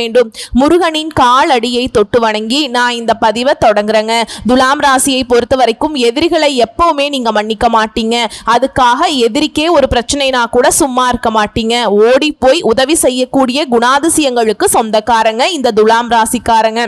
வேண்டும். முருகனின் கால் அடியை தொட்டு வணங்கி நான் இந்த பதிவை தொடங்குறேங்க. துலாம் ராசியை பொறுத்த வரைக்கும் எதிரிகளை எப்பவுமே நீங்க மன்னிக்க மாட்டீங்க. அதுக்காக எதிரிக்கே ஒரு பிரச்சனைனா கூட சும்மா இருக்க மாட்டீங்க. ஓடி போய் உதவி செய்யக்கூடிய குணாதிசயங்களுக்கு சொந்தக்காரங்க இந்த துலாம் ராசிக்காரங்க.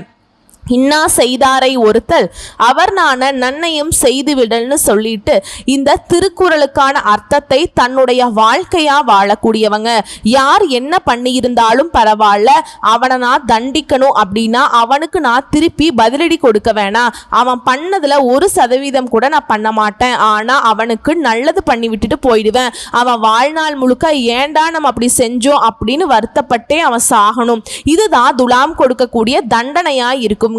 இன்னா செய்தாரை ஒருத்தல் அவர் நான நன்னையும் செய்துவிடல்னு சொல்லிட்டு இந்த திருக்குறளுக்கான அர்த்தத்தை தன்னுடைய வாழ்க்கையா வாழக்கூடியவங்க. யார் என்ன பண்ணியிருந்தாலும் பரவாயில்ல அவனை நான் தண்டிக்கணும் அப்படின்னா அவனுக்கு நான் திருப்பி பதிலடி கொடுக்க வேணாம் அவன் பண்ணதுல ஒரு சதவீதம் கூட நான் பண்ண மாட்டேன். ஆனா அவனுக்கு நல்லது பண்ணி விட்டுட்டு போயிடுவேன். அவன் வாழ்நாள் முழுக்க ஏண்டா நம்ம அப்படி செஞ்சோம் அப்படின்னு வருத்தப்பட்டே அவன் சாகணும். இதுதான் துலாம் கொடுக்கக்கூடிய தண்டனையா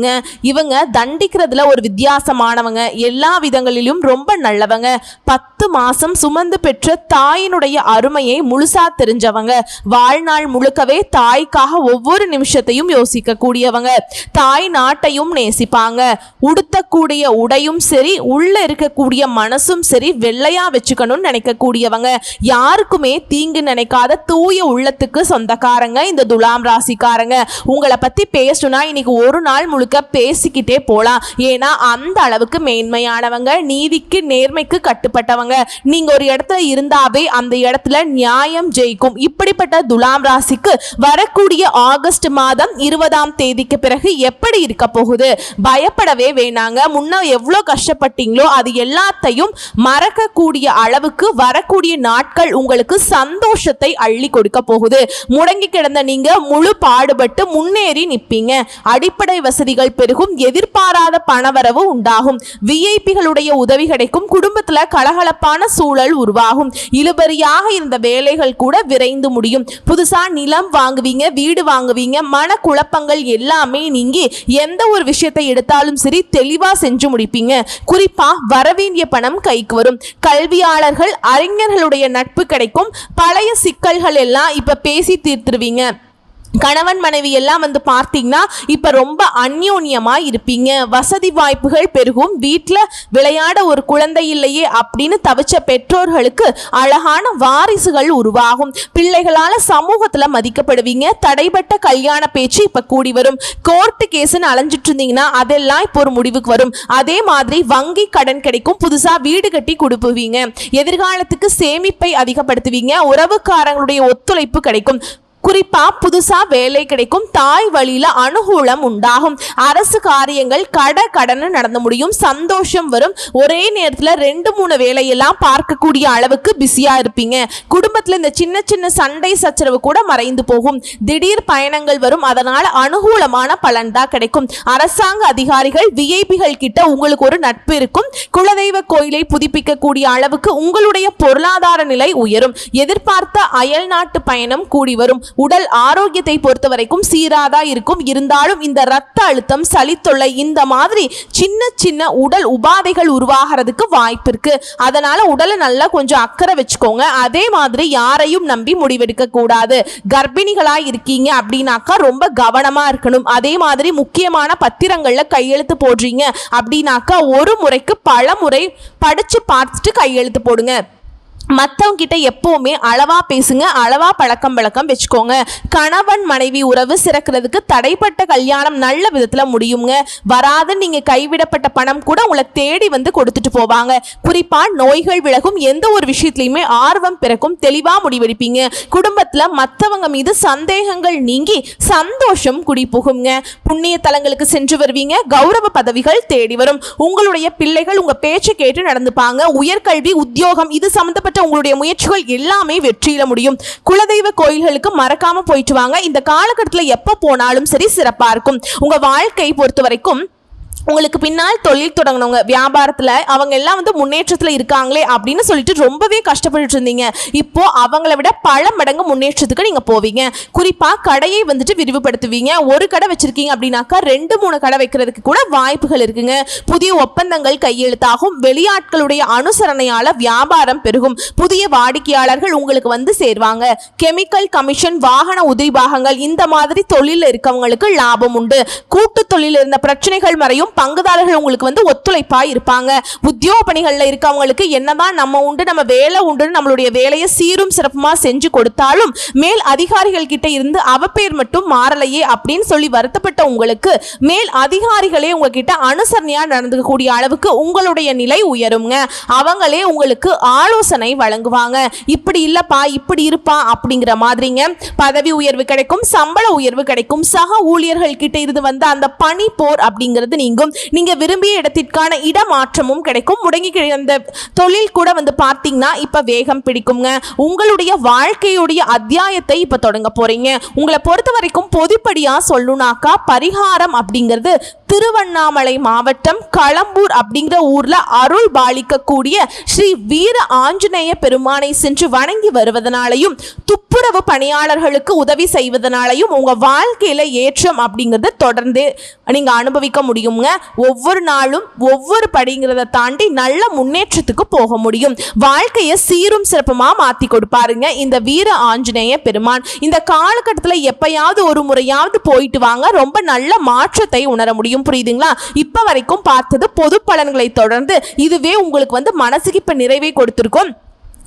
இருக்குங்க இவங்க தண்டிக்கிறதுல ஒரு வித்தியாசமானவங்க எல்லா விதங்களிலும் ரொம்ப நல்லவங்க. பத்து மாசம் சுமந்து பெற்ற தாயினுடைய அருமையை முழுசா தெரிஞ்சவங்க. வாழ்நாள் முழுக்கவே தாய்க்காக ஒவ்வொரு நிமிஷத்தையும் யோசிக்க கூடியவங்க தாய் நாட்டையும் நேசிப்பாங்க. உடுத்தக்கூடிய உடையும் சரி உள்ள இருக்கக்கூடிய மனசும் சரி வெள்ளையா வச்சுக்கணும்னு நினைக்கக்கூடியவங்க. யாருக்குமே தீங்கு நினைக்காத தூய உள்ளத்துக்கு சொந்தக்காரங்க இந்த துலாம் ராசிக்காரங்க. உங்களை பத்தி பேசணும்னா இன்னைக்கு ஒரு நாள் முழுக்க பேசிக்கிட்டே போகலாம் ஏன்னா அந்த அளவுக்கு மேன்மையானவங்க நீதிக்கு நேர்மைக்கு கட்டுப்பட்டவங்க. நீங்க ஒரு இடத்துல இருந்தாவே அந்த இடத்துல நியாயம் ஜெயிக்கும். இப்படிப்பட்ட துலாம் ராசிக்கு வரக்கூடிய ஆகஸ்ட் மாதம் இருபதாம் தேதிக்கு பிறகு எப்படி இருக்க போகுது? பயப்படவே வேணாங்க. முன்ன எவ்வளோ கஷ்டப்பட்டீங்களோ அது எல்லாத்தையும் மறக்கக்கூடிய அளவுக்கு வரக்கூடிய நாட்கள் உங்களுக்கு சந்தோஷத்தை அள்ளி கொடுக்க போகுது. முடங்கி கிடந்த நீங்க முழு பாடுபட்டு முன்னேறி நிற்பீங்க அடிப்படை வசதி வசதிகள் பெருகும் எதிர்பாராத பணவரவு உண்டாகும். விஐபிகளுடைய உதவி கிடைக்கும். குடும்பத்துல கலகலப்பான சூழல் உருவாகும். இழுபறியாக இருந்த வேலைகள் கூட விரைந்து முடியும். புதுசா நிலம் வாங்குவீங்க வீடு வாங்குவீங்க மன குழப்பங்கள் எல்லாமே நீங்கி எந்த ஒரு விஷயத்தை எடுத்தாலும் சரி தெளிவா செஞ்சு முடிப்பீங்க. குறிப்பா வரவேண்டிய பணம் கைக்கு வரும். கல்வியாளர்கள் அறிஞர்களுடைய நட்பு கிடைக்கும். பழைய சிக்கல்கள் எல்லாம் இப்ப பேசி தீர்த்துருவீங்க. கணவன் மனைவி எல்லாம் வந்து பார்த்தீங்கன்னா இப்போ ரொம்ப அந்யோன்யமாக இருப்பீங்க. வசதி வாய்ப்புகள் பெருகும். வீட்டில் விளையாட ஒரு குழந்தை இல்லையே அப்படின்னு தவிச்ச பெற்றோர்களுக்கு அழகான வாரிசுகள் உருவாகும். பிள்ளைகளால் சமூகத்தில் மதிக்கப்படுவீங்க. தடைப்பட்ட கல்யாண பேச்சு இப்போ கூடி வரும். கோர்ட்டு கேஸுன்னு அலைஞ்சிட்டு இருந்தீங்கன்னா அதெல்லாம் இப்போ ஒரு முடிவுக்கு வரும். அதே மாதிரி வங்கி கடன் கிடைக்கும். புதுசாக வீடு கட்டி கொடுப்புவீங்க எதிர்காலத்துக்கு சேமிப்பை அதிகப்படுத்துவீங்க. உறவுக்காரங்களுடைய ஒத்துழைப்பு கிடைக்கும். குறிப்பா புதுசா வேலை கிடைக்கும் தாய் வழியில அனுகூலம் உண்டாகும். அரசு காரியங்கள் கட கடன்னு நடந்து முடியும். சந்தோஷம் வரும். ஒரே நேரத்துல ரெண்டு மூணு வேலையெல்லாம் பார்க்கக்கூடிய அளவுக்கு பிஸியா இருப்பீங்க. குடும்பத்துல இந்த சின்ன சின்ன சண்டை சச்சரவு கூட மறைந்து போகும். திடீர் பயணங்கள் வரும். அதனால அனுகூலமான பலன் தான் கிடைக்கும். அரசாங்க அதிகாரிகள் விஐபிகள் கிட்ட உங்களுக்கு ஒரு நட்பு இருக்கும். குலதெய்வ கோயிலை புதுப்பிக்கக்கூடிய அளவுக்கு உங்களுடைய பொருளாதார நிலை உயரும். எதிர்பார்த்த அயல் நாட்டு பயணம் கூடி வரும். உடல் ஆரோக்கியத்தை பொறுத்த வரைக்கும் சீராதா இருக்கும். இருந்தாலும் இந்த ரத்த அழுத்தம் சளித்தொல்லை இந்த மாதிரி சின்ன சின்ன உடல் உபாதைகள் உருவாகிறதுக்கு வாய்ப்பு இருக்கு அதனால உடலை நல்லா கொஞ்சம் அக்கறை வச்சுக்கோங்க. அதே மாதிரி யாரையும் நம்பி முடிவெடுக்க கூடாது. கர்ப்பிணிகளா இருக்கீங்க அப்படின்னாக்கா ரொம்ப கவனமா இருக்கணும். அதே மாதிரி முக்கியமான பத்திரங்கள்ல கையெழுத்து போடுறீங்க அப்படின்னாக்கா ஒரு முறைக்கு பல முறை படிச்சு பார்த்துட்டு கையெழுத்து போடுங்க. மற்றவங்க எப்போவுமே அளவாக பேசுங்க அளவாக பழக்கம் பழக்கம் வச்சுக்கோங்க. கணவன் மனைவி உறவு சிறக்கிறதுக்கு தடைப்பட்ட கல்யாணம் நல்ல விதத்தில் முடியுங்க. வராது நீங்கள் கைவிடப்பட்ட பணம் கூட உங்களை தேடி வந்து கொடுத்துட்டு போவாங்க. குறிப்பாக நோய்கள் விலகும் எந்த ஒரு விஷயத்துலையுமே ஆர்வம் பிறக்கும் தெளிவாக முடிவெடுப்பீங்க. குடும்பத்தில் மற்றவங்க மீது சந்தேகங்கள் நீங்கி சந்தோஷம் குடி புகுங்க. புண்ணிய தலங்களுக்கு சென்று வருவீங்க. கௌரவ பதவிகள் தேடி வரும். உங்களுடைய பிள்ளைகள் உங்கள் பேச்சை கேட்டு நடந்துப்பாங்க. உயர்கல்வி உத்தியோகம் இது சம்மந்தப்பட்ட உங்களுடைய முயற்சிகள் எல்லாமே வெற்றியில முடியும். குலதெய்வ கோயில்களுக்கு மறக்காம போயிட்டு வாங்க. இந்த காலகட்டத்தில் எப்போ போனாலும் சரி சிறப்பாக இருக்கும். உங்க வாழ்க்கை பொறுத்த வரைக்கும் உங்களுக்கு பின்னால் தொழில் தொடங்கினவங்க வியாபாரத்தில் அவங்க எல்லாம் வந்து முன்னேற்றத்தில் இருக்காங்களே அப்படின்னு சொல்லிட்டு ரொம்பவே கஷ்டப்பட்டுட்டு இருந்தீங்க. இப்போ அவங்கள விட பல மடங்கு முன்னேற்றத்துக்கு நீங்கள் போவீங்க. குறிப்பாக கடையை வந்துட்டு விரிவுபடுத்துவீங்க. ஒரு கடை வச்சிருக்கீங்க அப்படின்னாக்கா ரெண்டு மூணு கடை வைக்கிறதுக்கு கூட வாய்ப்புகள் இருக்குங்க. புதிய ஒப்பந்தங்கள் கையெழுத்தாகும். வெளியாட்களுடைய அனுசரணையால் வியாபாரம் பெருகும். புதிய வாடிக்கையாளர்கள் உங்களுக்கு வந்து சேர்வாங்க. கெமிக்கல் கமிஷன் வாகன உதிரி பாகங்கள் இந்த மாதிரி தொழிலில் இருக்கவங்களுக்கு லாபம் உண்டு. கூட்டு தொழிலில் இருந்த பிரச்சனைகள் மறையும். பங்குதாரர்கள் உங்களுக்கு வந்து ஒத்துழைப்பாக இருப்பாங்க உத்தியோக பணிகளில் இருக்கவங்களுக்கு என்னதான் நம்ம உண்டு நம்ம வேலை உண்டுன்னு நம்மளுடைய வேலையை சீரும் சிறப்புமாக செஞ்சு கொடுத்தாலும் மேல் அதிகாரிகள் கிட்ட இருந்து அவப்பேர் மட்டும் மாறலையே அப்படின்னு சொல்லி வருத்தப்பட்ட உங்களுக்கு மேல் அதிகாரிகளே உங்ககிட்ட அனுசரணையாக நடந்துக்கக்கூடிய அளவுக்கு உங்களுடைய நிலை உயருங்க. அவங்களே உங்களுக்கு ஆலோசனை வழங்குவாங்க. இப்படி இல்லைப்பா இப்படி இருப்பா அப்படிங்கிற மாதிரிங்க. பதவி உயர்வு கிடைக்கும் சம்பள உயர்வு கிடைக்கும். சக ஊழியர்கள் கிட்ட இருந்து வந்த அந்த பனி போர் அப்படிங்கிறது நீங்கும் நீங்கள் விரும்பிய இடத்திற்கான இடமாற்றமும் கிடைக்கும். முடங்கி கிடந்த தொழில் கூட வந்து பார்த்தீங்கன்னா இப்போ வேகம் பிடிக்குங்க. உங்களுடைய வாழ்க்கையுடைய அத்தியாயத்தை இப்போ தொடங்க போகிறீங்க உங்களை பொறுத்த வரைக்கும் பொதுப்படியாக சொல்லணுனாக்கா பரிகாரம் அப்படிங்கிறது திருவண்ணாமலை மாவட்டம் களம்பூர் அப்படிங்கிற ஊர்ல அருள் பாலிக்கக்கூடிய ஸ்ரீ வீர ஆஞ்சநேய பெருமானை சென்று வணங்கி வருவதனாலையும் துப்புரவு பணியாளர்களுக்கு உதவி செய்வதனாலையும் உங்க வாழ்க்கையில ஏற்றம் அப்படிங்கிறது தொடர்ந்து நீங்க அனுபவிக்க முடியுங்க. ஒவ்வொரு நாளும் ஒவ்வொரு படிங்கிறத தாண்டி நல்ல முன்னேற்றத்துக்கு போக முடியும். வாழ்க்கையை சீரும் சிறப்புமா மாத்தி கொடுப்பாருங்க இந்த வீர ஆஞ்சநேய பெருமான். இந்த காலகட்டத்தில் எப்பயாவது ஒரு முறையாவது போயிட்டு வாங்க. ரொம்ப நல்ல மாற்றத்தை உணர முடியும். புரியுதுங்களா? இப்ப வரைக்கும் பார்த்தது பொது பலன்களை தொடர்ந்து இதுவே உங்களுக்கு வந்து மனசுக்கு இப்ப நிறைவை கொடுத்திருக்கும்.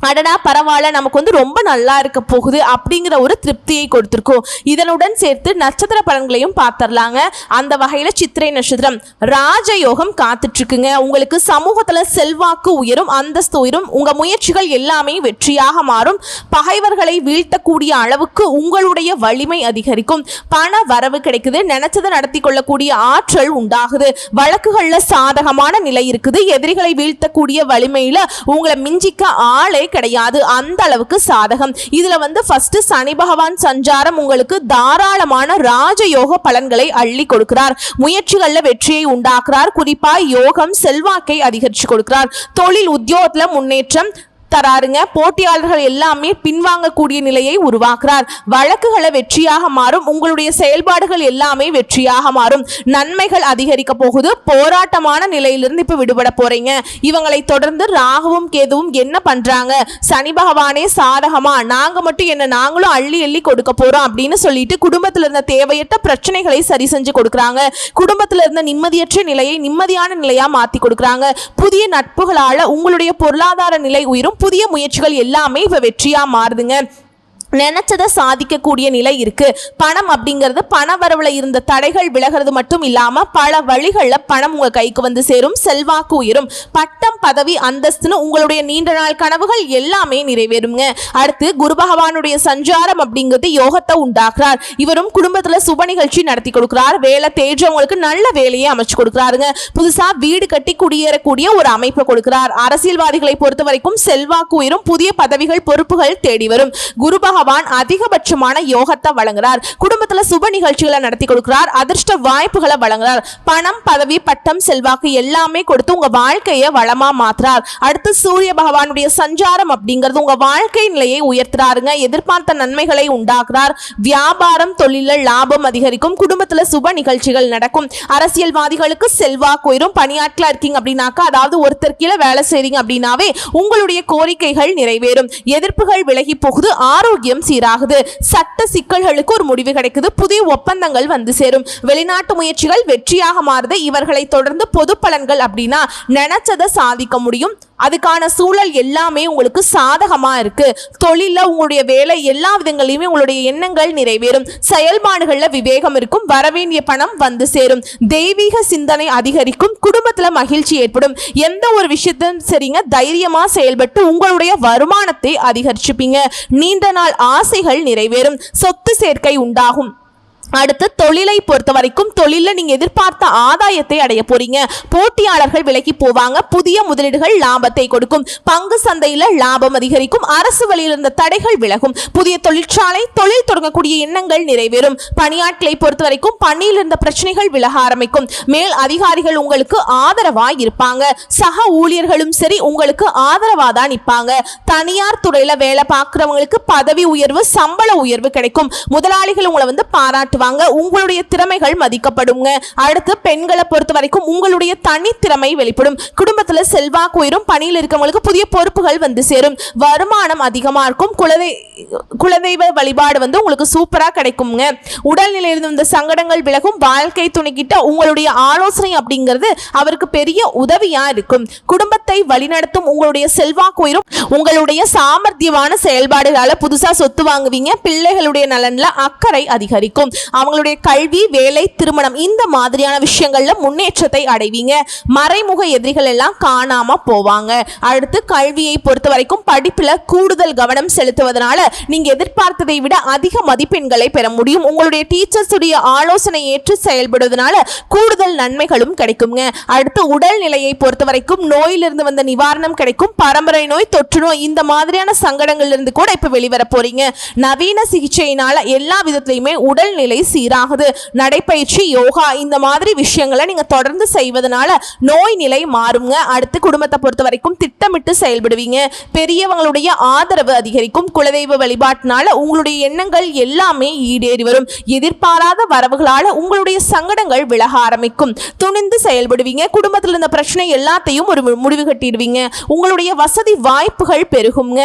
அடடா பரவாயில்ல நமக்கு வந்து ரொம்ப நல்லா இருக்க போகுது அப்படிங்கிற ஒரு திருப்தியை கொடுத்துருக்கும். இதனுடன் சேர்த்து நட்சத்திர பலன்களையும் பார்த்துடலாங்க. அந்த வகையில் சித்திரை நட்சத்திரம் ராஜயோகம் காத்துட்ருக்குங்க. உங்களுக்கு சமூகத்தில் செல்வாக்கு உயரும் அந்தஸ்து உயரும் உங்கள் முயற்சிகள் எல்லாமே வெற்றியாக மாறும். பகைவர்களை வீழ்த்தக்கூடிய அளவுக்கு உங்களுடைய வலிமை அதிகரிக்கும். பண வரவு கிடைக்குது நினைச்சதை நடத்தி கொள்ளக்கூடிய ஆற்றல் உண்டாகுது. வழக்குகளில் சாதகமான நிலை இருக்குது. எதிரிகளை வீழ்த்தக்கூடிய வலிமையில் உங்களை மிஞ்சிக்க ஆளே கிடையாது. அந்த அளவுக்கு சாதகம். இதுல வந்து ஃபர்ஸ்ட் சனி பகவான் சஞ்சாரம் உங்களுக்கு தாராளமான ராஜயோக பலன்களை அள்ளி கொடுக்கிறார். முயற்சிகள்ல வெற்றியை உண்டாக்குறார். குறிப்பா யோகம் செல்வாக்கை அதிகரிச்சு கொடுக்கிறார். தொழில் உத்தியோகத்துல முன்னேற்றம் தராருங்க. போட்டியாளர்கள் எல்லாமே பின்வாங்கக்கூடிய நிலையை உருவாக்குறார். வழக்குகளை வெற்றியாக மாறும். உங்களுடைய செயல்பாடுகள் எல்லாமே வெற்றியாக மாறும். நன்மைகள் அதிகரிக்க போகுது. போராட்டமான நிலையிலிருந்து இப்ப விடுபட போறீங்க. இவங்களை தொடர்ந்து ராகுவும் கேதுவும் என்ன பண்றாங்க? சனி பகவானே சாதகமா? நாங்க மட்டும் என்ன நாங்களும் அள்ளி அள்ளி கொடுக்க போறோம் அப்படின்னு சொல்லிட்டு குடும்பத்தில் இருந்த தேவையற்ற பிரச்சனைகளை சரி செஞ்சு கொடுக்குறாங்க. குடும்பத்தில் இருந்த நிம்மதியற்ற நிலையை நிம்மதியான நிலையா மாத்தி கொடுக்குறாங்க. புதிய நட்புகளால உங்களுடைய பொருளாதார நிலை உயரும். புதிய முயற்சிகள் எல்லாமே இப்போ வெற்றியா மாறுதுங்க. நினைச்சதை சாதிக்கக்கூடிய நிலை இருக்கு. பணம் அப்படிங்கிறது பண வரவுல இருந்த தடைகள் விலகிறது மட்டும் இல்லாம பல வழிகளில் பணம் உங்க கைக்கு வந்து சேரும் செல்வாக்கு உயரும். பட்டம் பதவி அந்தஸ்துன்னு உங்களுடைய நீண்ட நாள் கனவுகள் எல்லாமே நிறைவேறுங்க. அடுத்து குரு பகவானுடைய சஞ்சாரம் அப்படிங்கிறது யோகத்தை உண்டாக்குறார். இவரும் குடும்பத்துல சுப நிகழ்ச்சி நடத்தி கொடுக்கிறார். வேலை தேடுறவங்களுக்கு நல்ல வேலையை அமைச்சு கொடுக்குறாருங்க. புதுசா வீடு கட்டி குடியேறக்கூடிய ஒரு அமைப்பை கொடுக்கிறார். அரசியல்வாதிகளை பொறுத்த வரைக்கும் செல்வாக்கு உயரும் புதிய பதவிகள் பொறுப்புகள் தேடி வரும். குரு பகவான் அதிகபட்சமான யோகத்தை வழங்குறார். குடும்பத்துல சுப நிகழ்ச்சிகளை நடத்தி கொடுக்கிறார். அதிர்ஷ்ட வாய்ப்புகளை வழங்குறார். பணம் பதவி பட்டம் செல்வாக்கு எல்லாமே கொடுத்து உங்க வாழ்க்கையை வளமா மாத்துறார். அடுத்து சூரிய பகவானுடைய சஞ்சாரம் அப்படிங்கிறது உங்க வாழ்க்கை நிலையை உயர்த்துறாருங்க. எதிர்பார்த்த நன்மைகளை உண்டாக்குறார். வியாபாரம் தொழில லாபம் அதிகரிக்கும். குடும்பத்துல சுப நிகழ்ச்சிகள் நடக்கும். அரசியல்வாதிகளுக்கு செல்வாக்கு உயரும். பணியாட்களா இருக்கீங்க அப்படின்னாக்கா அதாவது ஒருத்தர் கீழே வேலை செய்றீங்க அப்படின்னாவே உங்களுடைய கோரிக்கைகள் நிறைவேறும். எதிர்ப்புகள் விலகி போகுது. ஆரோக்கியம் சீராகுது. சட்ட சிக்கல்களுக்கு ஒரு முடிவு கிடைக்குது. புதிய ஒப்பந்தங்கள் வந்து சேரும். வெளிநாட்டு முயற்சிகள் வெற்றியாக மாறுது. இவர்களை தொடர்ந்து பொது பலன்கள் அப்படின்னா நினைச்சதை சாதிக்க முடியும். அதுக்கான சூழல் எல்லாமே உங்களுக்கு சாதகமா இருக்கு. தொழில உங்களுடைய வேலை எல்லா விதங்களையுமே உங்களுடைய எண்ணங்கள் நிறைவேறும். செயல்பாடுகள்ல விவேகம் இருக்கும். வரவேண்டிய பணம் வந்து சேரும். தெய்வீக சிந்தனை அதிகரிக்கும். குடும்பத்துல மகிழ்ச்சி ஏற்படும். எந்த ஒரு விஷயத்தையும் சரிங்க தைரியமா செயல்பட்டு உங்களுடைய வருமானத்தை அதிகரிச்சுப்பீங்க. நீண்ட நாள் ஆசைகள் நிறைவேறும். சொத்து சேர்க்கை உண்டாகும். அடுத்து தொழிலை பொறுத்த வரைக்கும் தொழில நீங்க எதிர்பார்த்த ஆதாயத்தை அடைய போறீங்க. போட்டியாளர்கள் விலகி போவாங்க. புதிய முதலீடுகள் லாபத்தை கொடுக்கும். பங்கு சந்தையில லாபம் அதிகரிக்கும். அரசு வழியில் இருந்த தடைகள் விலகும். புதிய தொழிற்சாலை தொழில் தொடங்கக்கூடிய எண்ணங்கள் நிறைவேறும். பணியாட்களை பொறுத்த வரைக்கும் பணியில் இருந்த பிரச்சனைகள் விலக ஆரம்பிக்கும். மேல் அதிகாரிகள் உங்களுக்கு ஆதரவாய் இருப்பாங்க. சக ஊழியர்களும் சரி உங்களுக்கு ஆதரவாக தான் நிற்பாங்க. தனியார் துறையில வேலை பார்க்குறவங்களுக்கு பதவி உயர்வு சம்பள உயர்வு கிடைக்கும். முதலாளிகள் உங்களை வந்து பாராட்டுவாங்க. உங்களுடைய திறமைகள் மதிக்கப்படுங்க. அடுத்து பெண்களை பொறுத்த வரைக்கும் உங்களுடைய தனித்திறமை வெளிப்படும். குடும்பத்தில் செல்வாக்கு உயரும் பணியில் இருக்கவங்களுக்கு புதிய பொறுப்புகள் வந்து சேரும். வருமானம் அதிகமாக இருக்கும். குலதெய் குலதெய்வ வழிபாடு வந்து உங்களுக்கு சூப்பராக கிடைக்குங்க. உடல்நிலையிலிருந்து இந்த சங்கடங்கள் விலகும். வாழ்க்கை துணைக்கிட்ட உங்களுடைய ஆலோசனை அப்படிங்கிறது அவருக்கு பெரிய உதவியாக இருக்கும். குடும்பத்தை வழிநடத்தும் உங்களுடைய செல்வாக்கு உயரும் உங்களுடைய சாமர்த்தியமான செயல்பாடுகளால் புதுசாக சொத்து வாங்குவீங்க. பிள்ளைகளுடைய நலனில் அக்கறை அதிகரிக்கும். அவங்களுடைய கல்வி வேலை திருமணம் இந்த மாதிரியான விஷயங்கள்ல முன்னேற்றத்தை அடைவீங்க. மறைமுக எதிரிகள் எல்லாம் காணாம போவாங்க. அடுத்து கல்வியை பொறுத்த வரைக்கும் படிப்புல கூடுதல் கவனம் செலுத்துவதனால நீங்க எதிர்பார்த்ததை விட அதிக மதிப்பெண்களை பெற முடியும். உங்களுடைய டீச்சர்ஸ் உடைய ஆலோசனை ஏற்று செயல்படுவதனால கூடுதல் நன்மைகளும் கிடைக்குங்க. அடுத்து உடல் நிலையை பொறுத்த வரைக்கும் நோயிலிருந்து வந்த நிவாரணம் கிடைக்கும். பரம்பரை நோய் தொற்று நோய் இந்த மாதிரியான சங்கடங்கள்ல இருந்து கூட இப்ப வெளிவர போறீங்க. நவீன சிகிச்சையினால எல்லா விதத்திலையுமே உடல்நிலை சீராகுது. நடைப்பயிற்சி யோகா இந்த மாதிரி விஷயங்களை நீங்க தொடர்ந்து செய்வதனால நோய் நிலை மாறுங்க. அடுத்து குடும்பத்தை பொறுத்த வரைக்கும் திட்டமிட்டு செயல்படுவீங்க. பெரியவங்களுடைய ஆதரவு அதிகரிக்கும். குலதெய்வ வழிபாட்டினால உங்களுடைய எண்ணங்கள் எல்லாமே ஈடேறி வரும். எதிர்பாராத வரவுகளால உங்களுடைய சங்கடங்கள் விலக ஆரம்பிக்கும். துணிந்து செயல்படுவீங்க. குடும்பத்தில் இருந்த பிரச்சனை எல்லாத்தையும் ஒரு முடிவு கட்டிடுவீங்க. உங்களுடைய வசதி வாய்ப்புகள் பெருகுங்க.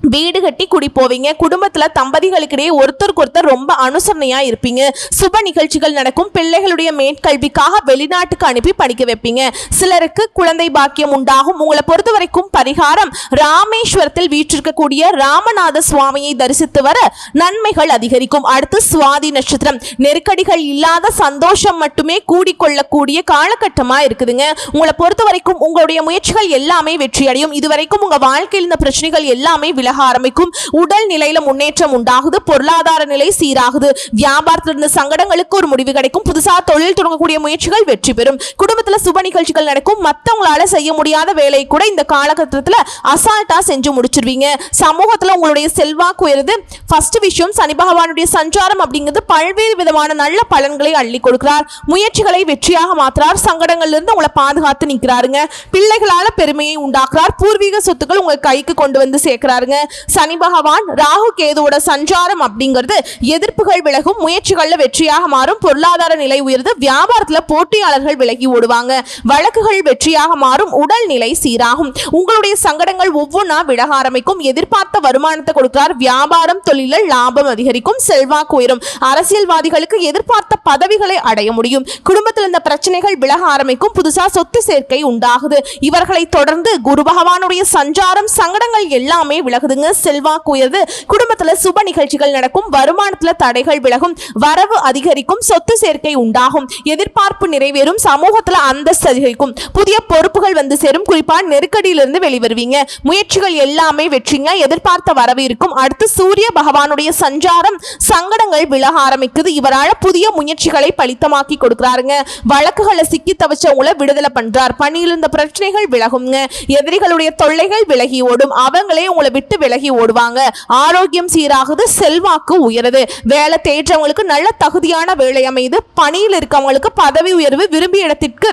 வீடு கட்டி குடி போவீங்க. குடும்பத்தில் தம்பதிகளுக்கிடையே ஒருத்தருக்கு ஒருத்தர் ரொம்ப அனுசரணையாக இருப்பீங்க. சுப நிகழ்ச்சிகள் நடக்கும். பிள்ளைகளுடைய மேற்கல்விக்காக வெளிநாட்டுக்கு அனுப்பி படிக்க வைப்பீங்க. சிலருக்கு குழந்தை பாக்கியம் உண்டாகும். உங்களை பொறுத்த வரைக்கும் பரிகாரம் ராமேஸ்வரத்தில் வீற்றிருக்கக்கூடிய ராமநாத சுவாமியை தரிசித்து வர நன்மைகள் அதிகரிக்கும். அடுத்து சுவாதி நட்சத்திரம். நெருக்கடிகள் இல்லாத சந்தோஷம் மட்டுமே கூடிக்கொள்ளக்கூடிய காலகட்டமாக இருக்குதுங்க. உங்களை பொறுத்த வரைக்கும் உங்களுடைய முயற்சிகள் எல்லாமே வெற்றியடையும். இதுவரைக்கும் உங்கள் வாழ்க்கையில் இந்த பிரச்சனைகள் எல்லாமே விலக ஆரம்பிக்கும். உடல் நிலையில முன்னேற்றம் உண்டாகுது. பொருளாதார நிலை சீராகுது. வியாபாரத்தில் இருந்த சங்கடங்களுக்கு ஒரு முடிவு கிடைக்கும். புதுசா தொழில் தொடங்கக்கூடிய முயற்சிகள் வெற்றி பெறும். குடும்பத்துல சுப நிகழ்ச்சிகள் நடக்கும். மத்தவங்களால செய்ய முடியாத வேலையை கூட இந்த காலகட்டத்தில் அசால்ட்டா செஞ்சு முடிச்சிருவீங்க. சமூகத்துல உங்களுடைய செல்வாக்கு உயருது. ஃபர்ஸ்ட் விஷயம் சனி பகவானுடைய சஞ்சாரம் அப்படிங்கிறது பல்வேறு விதமான நல்ல பலன்களை அள்ளி கொடுக்கிறார். முயற்சிகளை வெற்றியாக மாத்துறார். சங்கடங்கள்ல இருந்து உங்களை பாதுகாத்து நிற்கிறாருங்க. பிள்ளைகளால் பெருமையை உண்டாக்குறார். பூர்வீக சொத்துக்கள் உங்கள் கைக்கு கொண்டு வந்து சேர்க்கிறாருங்க. சனி பகவான் ராகு கேதுவோட சஞ்சாரம் அப்படிங்கிறது எதிர்ப்புகள் விலகும் முயற்சிகள்ல வெற்றியாக மாறும் பொருளாதார நிலை உயர்ந்து வியாபாரத்துல போட்டியாளர்கள் விலகி ஓடுவாங்க வழக்குகள் வெற்றியாக மாறும் உடல் நிலை சீராகும். உங்களுடைய சங்கடங்கள் ஒவ்வொன்றா விலக ஆரம்பிக்கும் எதிர்பார்த்த வருமானத்தை கொடுக்கிறார் வியாபாரம் தொழிலில் லாபம் அதிகரிக்கும் செல்வாக்கு உயரும். அரசியல்வாதிகளுக்கு எதிர்பார்த்த பதவிகளை அடைய முடியும். குடும்பத்தில் இந்த பிரச்சனைகள் விலக ஆரம்பிக்கும் புதுசா சொத்து சேர்க்கை உண்டாகுது. இவர்களை தொடர்ந்து குரு பகவானுடைய சஞ்சாரம் சங்கடங்கள் எல்லாமே விலகுதுங்க செல்வாக்கு உயர்வு. குடும்பத்துல சுப நிகழ்ச்சிகள் நடக்கும். வருமானத்துல தடைகள் விலகும். வரவு அதிகரிக்கும். சொத்து சேர்க்கை உண்டாகும். எதிர்பார்ப்பு நிறைவேறும். சமூகத்துல அந்தஸ்து அதிகரிக்கும். புதிய பொறுப்புகள் வந்து சேரும். குறிப்பா நெருக்கடியிலிருந்து வெளிவருவீங்க. முயற்சிகள் எல்லாமே வெற்றிங்க. எதிர்பார்த்த வரவு இருக்கும். அடுத்து சூரிய பகவானுடைய சஞ்சாரம். சங்கடங்கள் விலக ஆரம்பிக்குது. இவரால புதிய முயற்சிகளை பலித்தமாக்கி கொடுக்குறாருங்க. வழக்குகளை சிக்கி தவிச்சவங்கள விடுதலை பண்றார். பணியில் இருந்த பிரச்சனைகள் விலகுங்க. எதிரிகளுடைய தொல்லைகள் விலகி ஓடும். அவங்களே உங்களை விட்டு விலகி ஓடுவாங்க. ஆரோக்கியம் சீராகுது செல்வாக்கு உயருது. வேலை தேற்றவங்களுக்கு நல்ல தகுதியான வேலை அமையுது. பணியில் இருக்கவங்களுக்கு பதவி உயர்வு விரும்பிய இடத்திற்கு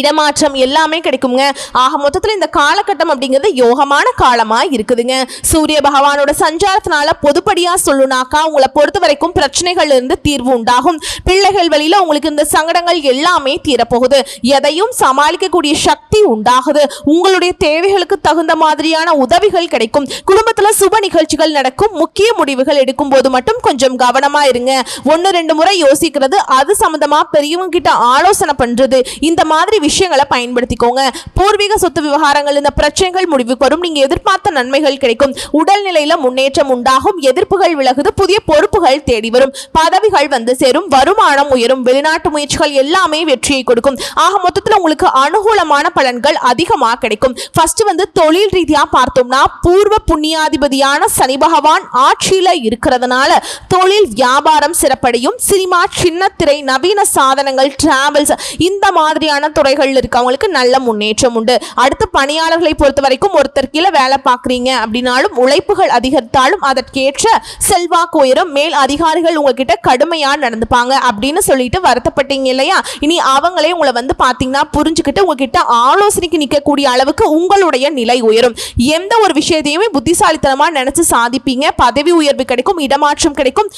இடமாற்றம் எல்லாமே கிடைக்குங்க. ஆக மொத்தத்தில் இந்த காலகட்டம் அப்படிங்கிறது யோகமான காலமாக இருக்குதுங்க. சூரிய பகவானோட சஞ்சாரத்தினால பொதுப்படியாக சொல்லுனாக்கா உங்களை பொறுத்த வரைக்கும் பிரச்சனைகள் இருந்து தீர்வு உண்டாகும். பிள்ளைகள் வழியில் உங்களுக்கு இந்த சங்கடங்கள் எல்லாமே தீரப்போகுது. எதையும் சமாளிக்கக்கூடிய சக்தி உண்டாகுது. உங்களுடைய தேவைகளுக்கு தகுந்த மாதிரியான உதவிகள் கிடைக்கும். குடும்பத்தில் சுப நிகழ்ச்சிகள் நடக்கும். முக்கிய முடிவுகள் எடுக்கும் போது மட்டும் கொஞ்சம் கவனமாக இருங்க. ஒன்று ரெண்டு முறை யோசிக்கிறது. அது சம்மந்தமாக பெரியவங்க கிட்ட ஆலோசனை பண்ணுறது இந்த மாதிரி விஷயங்களை பயன்படுத்திக்கோங்க. பூர்வீக சொத்து விவகாரங்கள் இந்த பிரச்சனைகள் முடிவுக்கு வரும். நீங்க எதிர்பார்த்த நன்மைகள் கிடைக்கும். உடல்நிலையில முன்னேற்றம் உண்டாகும். எதிர்ப்புகள் விலகுது. புதிய பொறுப்புகள் தேடி வரும். பதவிகள் வந்து சேரும். வருமானம் உயரும். வெளிநாட்டு முயற்சிகள் எல்லாமே வெற்றியை கொடுக்கும். ஆக மொத்தத்தில் உங்களுக்கு அனுகூலமான பலன்கள் அதிகமாக கிடைக்கும். ஃபர்ஸ்ட் வந்து தொழில் ரீதியா பார்த்தோம்னா பூர்வ புண்ணியாதிபதியான சனி பகவான் ஆட்சியில இருக்கிறதுனால தொழில் வியாபாரம் சிறப்படையும். சினிமா சின்னத்திரை நவீன சாதனங்கள் டிராவல்ஸ் இந்த மாதிரியான துறை துறைகளில் இருக்கவங்களுக்கு நல்ல முன்னேற்றம் உண்டு. அடுத்து பணியாளர்களை பொறுத்த வரைக்கும் ஒருத்தர் கீழே வேலை பார்க்குறீங்க அப்படின்னாலும் உழைப்புகள் அதிகரித்தாலும் அதற்கேற்ற செல்வாக்கு உயரும். மேல் அதிகாரிகள் உங்ககிட்ட கடுமையாக நடந்துப்பாங்க அப்படின்னு சொல்லிட்டு வருத்தப்பட்டீங்க இல்லையா? இனி அவங்களே உங்களை வந்து பார்த்தீங்கன்னா புரிஞ்சுக்கிட்டு உங்ககிட்ட ஆலோசனைக்கு நிற்கக்கூடிய அளவுக்கு உங்களுடைய நிலை உயரும். எந்த ஒரு விஷயத்தையுமே புத்திசாலித்தனமாக நினச்சி சாதிப்பீங்க. பதவி உயர்வு கிடைக்கும் இடமாற்றம் கிடைக்கும்.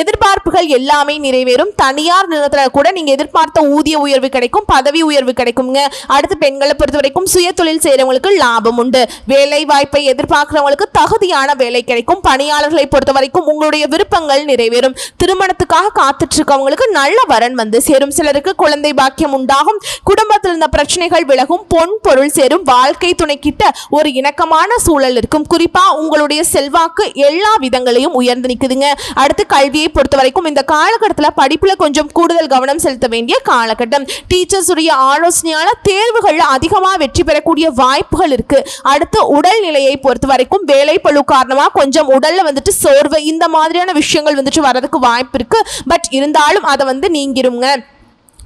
எதிர்பார்ப்புகள் எல்லாமே நிறைவேறும். தனியார் நிறுவனத்தில் கூட நீங்கள் எதிர்பார்த்த ஊதிய உயர்வு கிடைக்கும் பதவி உயர்வு கிடைக்குங்க அடுத்து பெண்களை பொறுத்த வரைக்கும் சுய தொழில் செய்கிறவங்களுக்கு லாபம் உண்டு. வேலை வாய்ப்பை எதிர்பார்க்கிறவங்களுக்கு தகுதியான வேலை கிடைக்கும். பணியாளர்களை பொறுத்த வரைக்கும் உங்களுடைய விருப்பங்கள் நிறைவேறும். திருமணத்துக்காக காத்துட்டு இருக்கவங்களுக்கு நல்ல வரன் வந்து சேரும். சிலருக்கு குழந்தை பாக்கியம் உண்டாகும். குடும்பத்தில் இருந்த பிரச்சனைகள் விலகும். பொன் பொருள் சேரும். வாழ்க்கை துணை கிட்ட ஒரு இணக்கமான சூழல் இருக்கும். குறிப்பா உங்களுடைய செல்வாக்கு எல்லா விதங்களையும் உயர்ந்து நிற்குதுங்க அடுத்து கல்வி கல்வியை பொறுத்த வரைக்கும் இந்த காலகட்டத்தில் படிப்புல கொஞ்சம் கூடுதல் கவனம் செலுத்த வேண்டிய காலகட்டம். டீச்சர்ஸ் உடைய ஆலோசனையால தேர்வுகள்ல அதிகமாக வெற்றி பெறக்கூடிய வாய்ப்புகள் இருக்கு. அடுத்து உடல்நிலையை பொறுத்த வரைக்கும் வேலை பழு காரணமாக கொஞ்சம் உடல்ல வந்துட்டு சோர்வு இந்த மாதிரியான விஷயங்கள் வந்துட்டு வரதுக்கு வாய்ப்பு இருக்கு. பட் இருந்தாலும் அதை வந்து நீங்கிருங்க.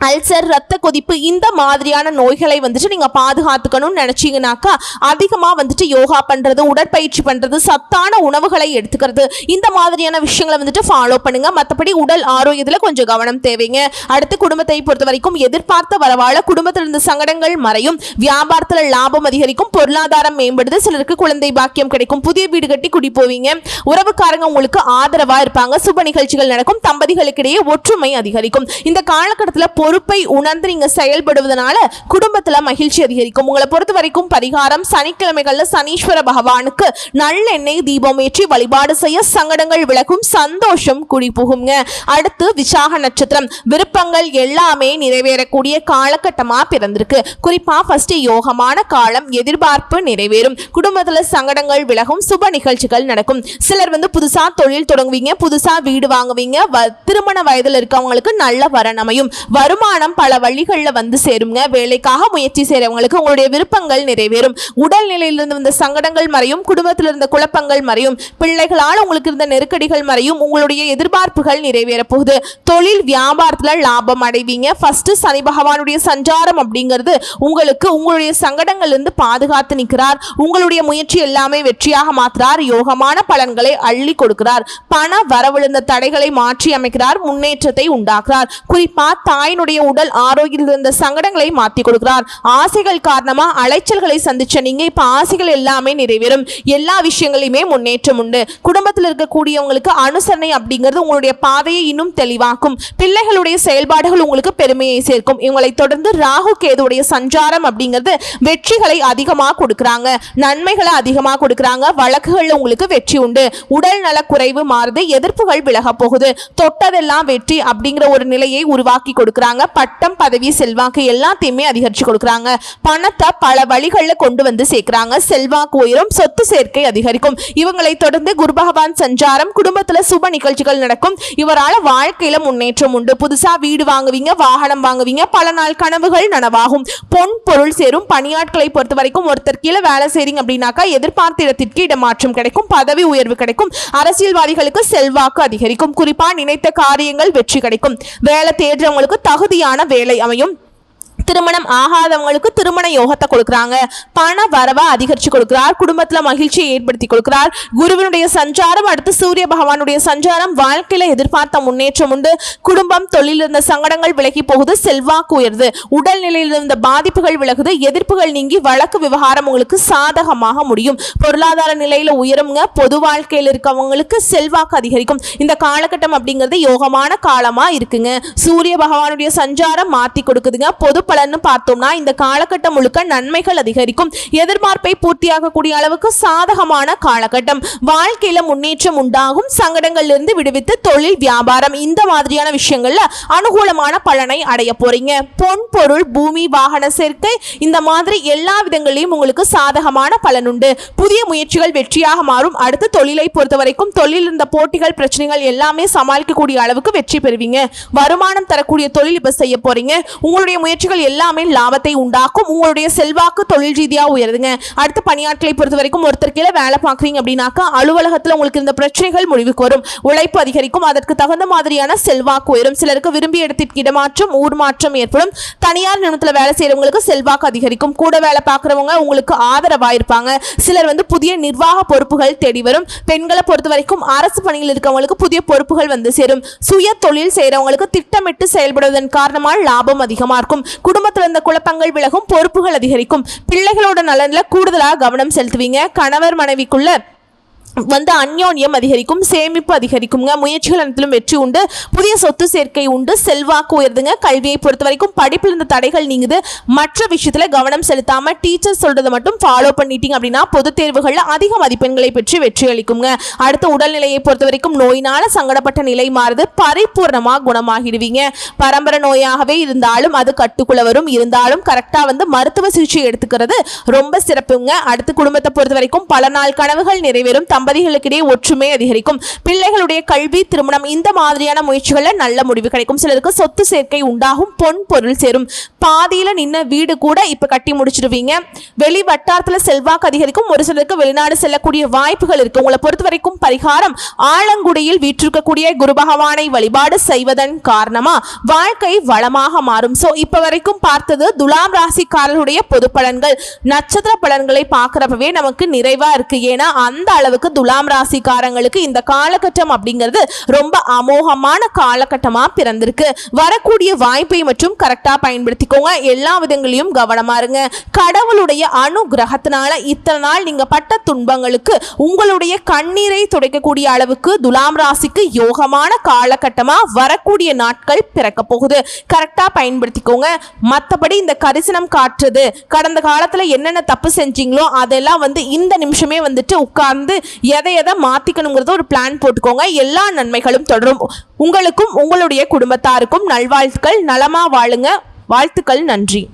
அல்சர் ரத்த கொதிப்பு இந்த மாதிரியான நோய்களை வந்துட்டு நீங்கள் பாதுகாத்துக்கணும்னு நினச்சிங்கனாக்கா அதிகமாக வந்துட்டு யோகா பண்ணுறது உடற்பயிற்சி பண்ணுறது சத்தான உணவுகளை எடுத்துக்கிறது இந்த மாதிரியான விஷயங்களை வந்துட்டு ஃபாலோ பண்ணுங்கள் மற்றபடி உடல் ஆரோக்கியத்தில் கொஞ்சம் கவனம் தேவைங்க. அடுத்து குடும்பத்தை பொறுத்த வரைக்கும் எதிர்பார்த்த வரவாழ குடும்பத்தில் இருந்த சங்கடங்கள் மறையும். வியாபாரத்தில் லாபம் அதிகரிக்கும். பொருளாதாரம் மேம்படுது. சிலருக்கு குழந்தை பாக்கியம் கிடைக்கும். புதிய வீடு கட்டி குடி போவீங்க. உறவுக்காரங்க உங்களுக்கு ஆதரவாக இருப்பாங்க. சுப நிகழ்ச்சிகள் நடக்கும். தம்பதிகளுக்கிடையே ஒற்றுமை அதிகரிக்கும். இந்த காலகட்டத்தில் பொறுப்பை உணர்ந்து நீங்க செயல்படுவதனால குடும்பத்துல மகிழ்ச்சி அதிகரிக்கும். உங்களை பொறுத்த வரைக்கும் பரிகாரம் சனிக்கிழமைகள்ல சனீஸ்வர பகவானுக்கு நல்லெண்ணெய் தீபம் ஏற்றி வழிபாடு செய்ய சங்கடங்கள் விலகும் சந்தோஷம் குடி புகுங்க அடுத்து விசாக நட்சத்திரம். விருப்பங்கள் எல்லாமே நிறைவேறக்கூடிய காலகட்டமா பிறந்திருக்கு. குறிப்பா ஃபர்ஸ்ட் யோகமான காலம் எதிர்பார்ப்பு நிறைவேறும். குடும்பத்துல சங்கடங்கள் விலகும் சுப நிகழ்ச்சிகள் நடக்கும். சிலர் வந்து புதுசா தொழில் தொடங்குவீங்க புதுசா வீடு வாங்குவீங்க வ- திருமண வயதில் இருக்கவங்களுக்கு நல்ல வரன் அமையும். வருமானம் பல வழிகளில் வந்து சேருங்க வேலைக்காக முயற்சி செய்கிறவங்களுக்கு உங்களுடைய விருப்பங்கள் நிறைவேறும். உடல்நிலையிலிருந்து வந்த சங்கடங்கள் மறையும் குடும்பத்தில் இருந்த குழப்பங்கள் மறையும் பிள்ளைகளால் உங்களுக்கு இருந்த நெருக்கடிகள் மறையும் உங்களுடைய எதிர்பார்ப்புகள் நிறைவேற போகுது. தொழில் வியாபாரத்தில் லாபம் அடைவீங்க. ஃபர்ஸ்ட் சனி பகவானுடைய சஞ்சாரம் அப்படிங்கிறது உங்களுக்கு உங்களுடைய சங்கடங்கள்ல இருந்து பாதுகாத்து நிற்கிறார் உங்களுடைய முயற்சி எல்லாமே வெற்றியாக மாற்றுறார் யோகமான பலன்களை அள்ளி கொடுக்கிறார். பண வரவிழுந்த தடைகளை மாற்றி அமைக்கிறார். முன்னேற்றத்தை உண்டாக்குறார். குறிப்பா தாயினுடைய உடல் ஆரோக்கியத்தில் இருந்த சங்கடங்களை மாற்றி கொடுக்கிறார். ஆசைகள் காரணமா அலைச்சல்களை சந்திச்ச நீங்க இப்ப ஆசைகள் எல்லாமே நிறைவேறும். எல்லா விஷயங்களையுமே முன்னேற்றம் உண்டு. குடும்பத்தில் இருக்கக்கூடியவங்களுக்கு அனுசரணை அப்படிங்கிறது உங்களுடைய பாதையை இன்னும் தெளிவாக்கும். பிள்ளைகளுடைய செயல்பாடுகள் உங்களுக்கு பெருமையை சேர்க்கும். இவங்களை தொடர்ந்து ராகு கேதுடைய சஞ்சாரம் அப்படிங்கிறது வெற்றிகளை அதிகமாக கொடுக்குறாங்க. நன்மைகளை அதிகமாக கொடுக்குறாங்க. வழக்குகள்ல உங்களுக்கு வெற்றி உண்டு. உடல் நல குறைவு மாறுது. எதிர்ப்புகள் விலக போகுது. தொட்டதெல்லாம் வெற்றி அப்படிங்கிற ஒரு நிலையை உருவாக்கி கொடுக்குறாங்க. பட்டம் பதவி செல்வாக்கு எல்லாத்தையுமே அதிகரிச்சு கொடுக்குறாங்க. பணத்தை பல வழிகளில் கொண்டு வந்து சேர்க்குறாங்க. செல்வாக்கு உயரும் சொத்து சேர்க்கை அதிகரிக்கும். இவங்களை தொடர்ந்து குரு பகவான் சஞ்சாரம் குடும்பத்தில் சுப நிகழ்ச்சிகள் நடக்கும். இவரால் வாழ்க்கையில முன்னேற்றம் உண்டு. புதுசா வீடு வாங்குவீங்க வாகனம் வாங்குவீங்க பல நாள் கனவுகள் நனவாகும். பொன் பொருள் சேரும். பணியாட்களை பொறுத்த வரைக்கும் ஒருத்தர் கீழே வேலை செய்றீங்க அப்படின்னாக்கா எதிர்பார்த்த இடத்திற்கு இடமாற்றம் கிடைக்கும் பதவி உயர்வு கிடைக்கும். அரசியல்வாதிகளுக்கு செல்வாக்கு அதிகரிக்கும். குறிப்பாக நினைத்த காரியங்கள் வெற்றி கிடைக்கும். வேலை தேடுறவங்களுக்கு தகுதியான வேலை அமையும். திருமணம் ஆகாதவங்களுக்கு திருமண யோகத்தை கொடுக்குறாங்க. பண வரவை அதிகரித்து கொடுக்கிறார். குடும்பத்தில் மகிழ்ச்சியை ஏற்படுத்தி கொடுக்கிறார். குருவினுடைய சஞ்சாரம் அடுத்து சூரிய பகவானுடைய சஞ்சாரம் வாழ்க்கையில் எதிர்பார்த்த முன்னேற்றம் உண்டு. குடும்பம் தொழில் இருந்த சங்கடங்கள் விலகி போகுது. செல்வாக்கு உயருது. உடல்நிலையில் இருந்த பாதிப்புகள் விலகுது. எதிர்ப்புகள் நீங்கி வழக்கு விவகாரம் உங்களுக்கு சாதகமாக முடியும். பொருளாதார நிலையில் உயருங்க. பொது வாழ்க்கையில் இருக்கவங்களுக்கு செல்வாக்கு அதிகரிக்கும். இந்த காலகட்டம் அப்படிங்கிறது யோகமான காலமாக இருக்குங்க. சூரிய பகவானுடைய சஞ்சாரம் மாற்றி கொடுக்குதுங்க. பொது பலன்னு பார்த்தோம்னா இந்த காலகட்டம் முழுக்க நன்மைகள் அதிகரிக்கும். எதிர்பார்ப்பை பூர்த்தியாகக்கூடிய அளவுக்கு சாதகமான காலகட்டம். வாழ்க்கையில முன்னேற்றம் உண்டாகும். சங்கடங்கள்ல இருந்து விடுவித்து தொழில் வியாபாரம் இந்த மாதிரியான விஷயங்கள்ல அனுகூலமான பலனை அடைய போறீங்க. பொன் பொருள் பூமி வாகன சேர்க்கை இந்த மாதிரி எல்லா விதங்களையும் உங்களுக்கு சாதகமான பலன் உண்டு. புதிய முயற்சிகள் வெற்றியாக மாறும். அடுத்து தொழிலை பொறுத்த வரைக்கும் தொழில் இருந்த போட்டிகள் பிரச்சனைகள் எல்லாமே சமாளிக்கக்கூடிய அளவுக்கு வெற்றி பெறுவீங்க. வருமானம் தரக்கூடிய தொழில் இப்ப செய்ய போறீங்க. உங்களுடைய முயற்சிகள் எல்லாமே லாபத்தை உண்டாக்கும். உங்களுடைய செல்வாக்கு தொழில் ரீதியாக உயருதுங்க. அடுத்து பணியாட்களை பொறுத்த வரைக்கும் ஒருத்தர் கீழே வேலை பார்க்குறீங்க அப்படின்னாக்கா அலுவலகத்தில் உங்களுக்கு இந்த பிரச்சனைகள் முடிவுக்கு வரும். உழைப்பு அதிகரிக்கும். அதற்கு தகுந்த மாதிரியான செல்வாக்கு உயரும். சிலருக்கு விரும்பிய இடத்திற்கு இடமாற்றம் ஊர் மாற்றம் ஏற்படும். தனியார் நிறுவனத்தில் வேலை செய்கிறவங்களுக்கு செல்வாக்கு அதிகரிக்கும். கூட வேலை பார்க்குறவங்க உங்களுக்கு ஆதரவா இருப்பாங்க சிலர் வந்து புதிய நிர்வாக பொறுப்புகள் தேடி வரும். பெண்களை பொறுத்த வரைக்கும் அரசு பணியில் இருக்கவங்களுக்கு புதிய பொறுப்புகள் வந்து சேரும். சுய தொழில் செய்கிறவங்களுக்கு திட்டமிட்டு செயல்படுவதன் காரணமாக லாபம் அதிகமாக இருக்கும் குடும்பத்தில் இருந்த குழப்பங்கள் விலகும் பொறுப்புகள் அதிகரிக்கும். பிள்ளைகளோட நலனில் கூடுதலாக கவனம் செலுத்துவீங்க. கணவர் மனைவிக்குள்ள வந்து அந்யோன்யம் அதிகரிக்கும் சேமிப்பு அதிகரிக்குங்க முயற்சிகள் அனைத்திலும் வெற்றி உண்டு. புதிய சொத்து சேர்க்கை உண்டு. செல்வாக்கு உயர்துங்க. கல்வியை பொறுத்த வரைக்கும் படிப்பில் இருந்த தடைகள் நீங்குது. மற்ற விஷயத்தில் கவனம் செலுத்தாமல் டீச்சர் சொல்றதை மட்டும் ஃபாலோ பண்ணிட்டீங்க அப்படின்னா பொதுத் தேர்வுகளில் அதிக மதிப்பெண்களை பெற்று வெற்றி அளிக்குங்க அடுத்த உடல்நிலையை பொறுத்த வரைக்கும் நோயினால சங்கடப்பட்ட நிலை மாறுது. பரிபூர்ணமாக குணமாகிடுவீங்க. பரம்பரை நோயாகவே இருந்தாலும் அது கட்டுக்குள்ள வரும். இருந்தாலும் கரெக்டாக வந்து மருத்துவ சிகிச்சை எடுத்துக்கிறது ரொம்ப சிறப்புங்க. அடுத்து குடும்பத்தை பொறுத்த வரைக்கும் பல நாள் கனவுகள் நிறைவேறும். தம் தம்பதிகளுக்கிடையே ஒற்றுமை அதிகரிக்கும். பிள்ளைகளுடைய கல்வி திருமணம் இந்த மாதிரியான முயற்சிகளில் நல்ல முடிவு கிடைக்கும். சிலருக்கு சொத்து சேர்க்கை உண்டாகும் பொன் பொருள் சேரும். பாதியில நின்ன வீடு கூட இப்ப கட்டி முடிச்சிடுவீங்க வெளி வட்டாரத்துல செல்வாக்கு அதிகரிக்கும். ஒரு சிலருக்கு வெளிநாடு செல்லக்கூடிய வாய்ப்புகள் இருக்கு. உங்களை பொறுத்த வரைக்கும் பரிகாரம் ஆலங்குடியில் வீற்றிருக்கக்கூடிய குரு பகவானை வழிபாடு செய்வதன் காரணமா வாழ்க்கை வளமாக மாறும். சோ இப்ப வரைக்கும் பார்த்தது துலாம் ராசிக்காரர்களுடைய பொது பலன்கள் நட்சத்திர பலன்களை பார்க்கிறப்பவே நமக்கு நிறைவா இருக்கு. ஏன்னா அந்த அளவுக்கு துலாம் ராசிக்காரங்களுக்கு இந்த காலகட்டம் அப்படிங்கிறது ரொம்ப அமோகமான காலகட்டமா பிறந்திருக்கு. வரக்கூடிய வாய்ப்பை மற்றும் கரெக்டா பயன்படுத்திக்கோங்க. எல்லா விதங்களையும் கவனமா இருங்க. கடவுளுடைய அனுகிரகத்தினால இத்தனை நாள் நீங்கள் பட்ட துன்பங்களுக்கு உங்களுடைய கண்ணீரை துடைக்கக்கூடிய அளவுக்கு துலாம் ராசிக்கு யோகமான காலகட்டமா வரக்கூடிய நாட்கள் பிறக்க போகுது. கரெக்டா பயன்படுத்திக்கோங்க. மற்றபடி இந்த கரிசனம் காட்டுறது கடந்த காலத்துல என்னென்ன தப்பு செஞ்சீங்களோ அதெல்லாம் வந்து இந்த நிமிஷமே வந்துட்டு உட்கார்ந்து எதை எதை மாற்றிக்கணுங்கிறத ஒரு பிளான் போட்டுக்கோங்க. எல்லா நன்மைகளும் தொடரும். உங்களுக்கும் உங்களுடைய குடும்பத்தாருக்கும் நல்வாழ்த்துக்கள். நலமாக வாழுங்க. வாழ்த்துக்கள். நன்றி.